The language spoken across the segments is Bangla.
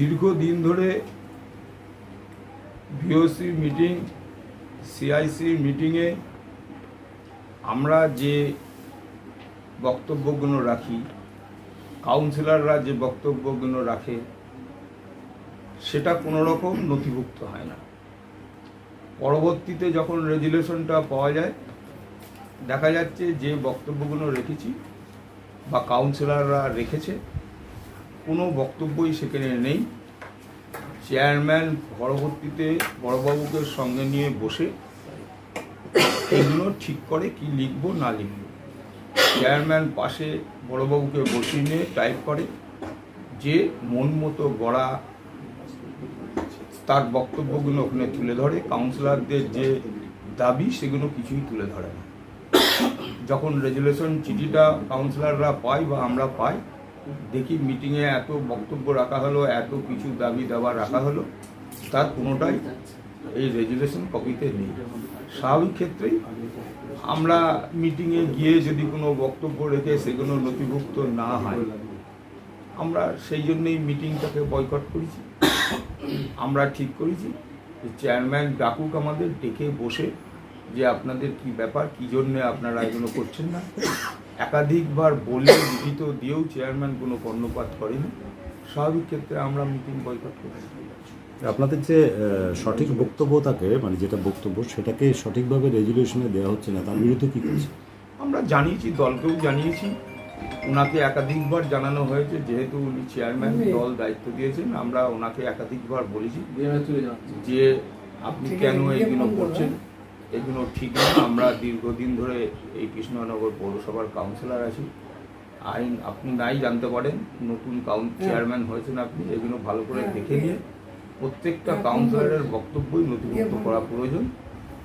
দীর্ঘদিন ধরে ভিওসি মিটিং সিআইসি মিটিংয়ে আমরা যে বক্তব্যগুলো রাখি কাউন্সিলররা যে বক্তব্যগুলো রাখে, সেটা কোনো রকম নথিভুক্ত হয় না। পরবর্তীতে যখন রেজুলেশনটা পাওয়া যায়, দেখা যাচ্ছে যে বক্তব্যগুলো রেখেছি বা কাউন্সিলররা রেখেছে কোনো বক্তব্যই সেখানে নেই। চেয়ারম্যান পরবর্তীতে বড়বাবুকে সঙ্গে নিয়ে বসে এগুলো ঠিক করে কি লিখব, না লিখব। চেয়ারম্যান পাশে বড়বাবুকে বসিয়ে নিয়ে টাইপ করে যে মন মতো গড়া তার বক্তব্যগুলো ওখানে তুলে ধরে। কাউন্সিলরদের যে দাবি, সেগুলো কিছুই তুলে ধরে না। যখন রেজুলেশন চিঠিটা কাউন্সিলররা পাই বা আমরা পাই দেখি মিটিংয়ে এত বক্তব্য রাখা হলো, এত কিছু দাবি দাবা রাখা হলো, তার কোনোটাই এই রেজুলেশন কপিতে নেই। স্বাভাবিক ক্ষেত্রেই আমরা মিটিংয়ে গিয়ে যদি কোনো বক্তব্য রেখে সেগুলো নথিভুক্ত না হয়, আমরা সেই জন্যই মিটিংটাকে বয়কট করেছি। আমরা ঠিক করেছি যে চেয়ারম্যান ডাকুক আমাদের, ডেকে বসে যে আপনাদের কি ব্যাপার, কি জন্য আপনারা এগুলো করছেন না। একাধিকবার বলে লিখিত দিয়েও চেয়ারম্যান কোনো কর্ণপাত করেনি। স্বাভাবিক ক্ষেত্রে আমরা মিটিং বয়কট করেছি আপনাদের যে সঠিক বক্তব্য থাকে মানে যেটা বক্তব্য সেটাকে সঠিকভাবে রেজুলেশনে দেওয়া হচ্ছে না তার বিরুদ্ধে কী করছে? আমরা জানিয়েছি দলকেও জানিয়েছি। ওনাকে একাধিকবার জানানো হয়েছে যেহেতু উনি চেয়ারম্যান দল দায়িত্ব দিয়েছেন আমরা ওনাকে একাধিকবার বলেছি যে আপনি কেন এইগুলো করছেন? এগুলো ঠিক না। আমরা দীর্ঘদিন ধরে এই কৃষ্ণনগর পৌরসভার কাউন্সিলর আছি। আইন আপনি নাই জানতে পারেন নতুন কাউন চেয়ারম্যান হয়েছেন আপনি এগুলো ভালো করে দেখে নিয়ে প্রত্যেকটা কাউন্সিলরের বক্তব্যই নথিভুক্ত করা প্রয়োজন।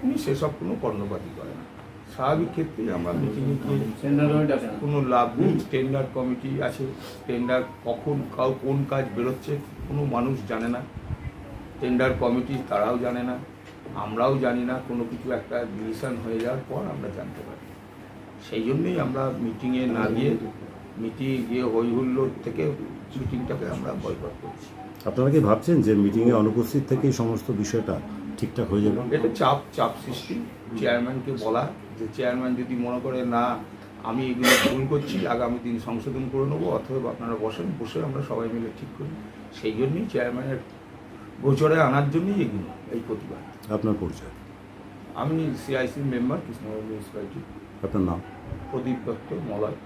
উনি সেসব কোনো কর্ণপাতি করেন না। স্বাভাবিক ক্ষেত্রেই আমরা মিটিংয়ে গিয়ে কোনো লাভ নেই টেন্ডার কমিটি আছে। টেন্ডার কখন কাউ কোন কাজ বেরোচ্ছে কোনো মানুষ জানে না। টেন্ডার কমিটি তারাও জানে না। আমরাও জানি না কোনো কিছু একটা ডিসিশন হয়ে যাওয়ার পর আমরা জানতে পারি। সেই জন্যই আমরা মিটিংয়ে না গিয়ে মিটিংয়ে গিয়ে হই হুল্লোড় থেকে মিটিংটাকে আমরা বয়কট করছি। আপনারা কি ভাবছেন যে মিটিংয়ে অনুপস্থিত থেকেই সমস্ত বিষয়টা ঠিকঠাক হয়ে যাবে? এটা চাপ চাপ সৃষ্টি। চেয়ারম্যানকে বলা যে চেয়ারম্যান যদি মনে করে না আমি এগুলো ভুল করছি আগামী দিন সংশোধন করে নেব অথবা আপনারা বসেন বসে আমরা সবাই মিলে ঠিক করি। সেই জন্যই চেয়ারম্যানের গোচরে আনার জন্যই এগুলো এই প্রতিবাদ। আপনার পরিচয়? আমি সিআইসি মেম্বার কৃষ্ণগঞ্জ মিউনিসিপ্যালিটি। আপনার নাম? প্রদীপ দত্ত মলয়।